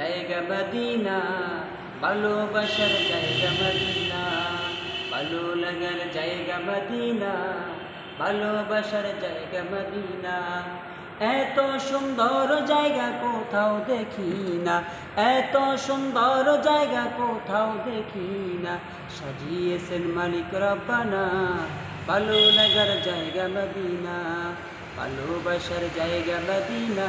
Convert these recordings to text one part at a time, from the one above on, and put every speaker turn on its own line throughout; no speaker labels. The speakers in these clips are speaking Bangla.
জায়গা মদিনা ভালোবাসার জায়গা মদিনা, ভালো লাগার জায়গা মদিনা ভালোবাসার জায়গা মদিনা। এত সুন্দর জায়গা কোথাও দেখি না, এত সুন্দর জায়গা কোথাও দেখি না। সাজিয়েছেন মালিক রব্বানা, ভালো লাগার জায়গা মদিনা ভালোবাসার জায়গা মদিনা।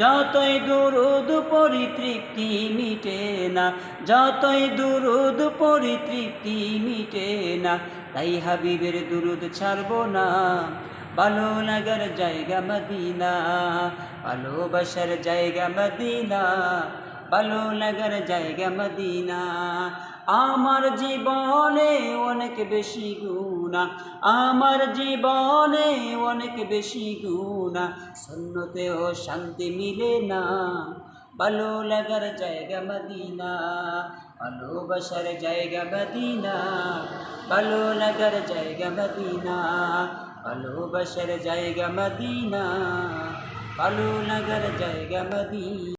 যতই দুরুদ পরিতৃপ্তি মিটে না, যতই দুরুদ পরিতৃপ্তি মিটে না, তাই হাবিবের দুরুদ ছাড়ব না। ভালো জায়গা মদিনা ভালোবাসার জায়গা মদিনা ভালো লাগার জায়গা মদিনা। আমার জীবনে অনেক বেশি গুণা। আমার জীবনে অনেক বেশি গুণা। সন্ন্যতেও শান্তি মিলে না। ভালো লাগার জায়গা মদিনা। ভালোবাসার জায়গা মদিনা। ভালো লাগার জায়গা মদিনা। ভালোবাসার জায়গা মদিনা। ভালো লাগার জায়গা মদিনা।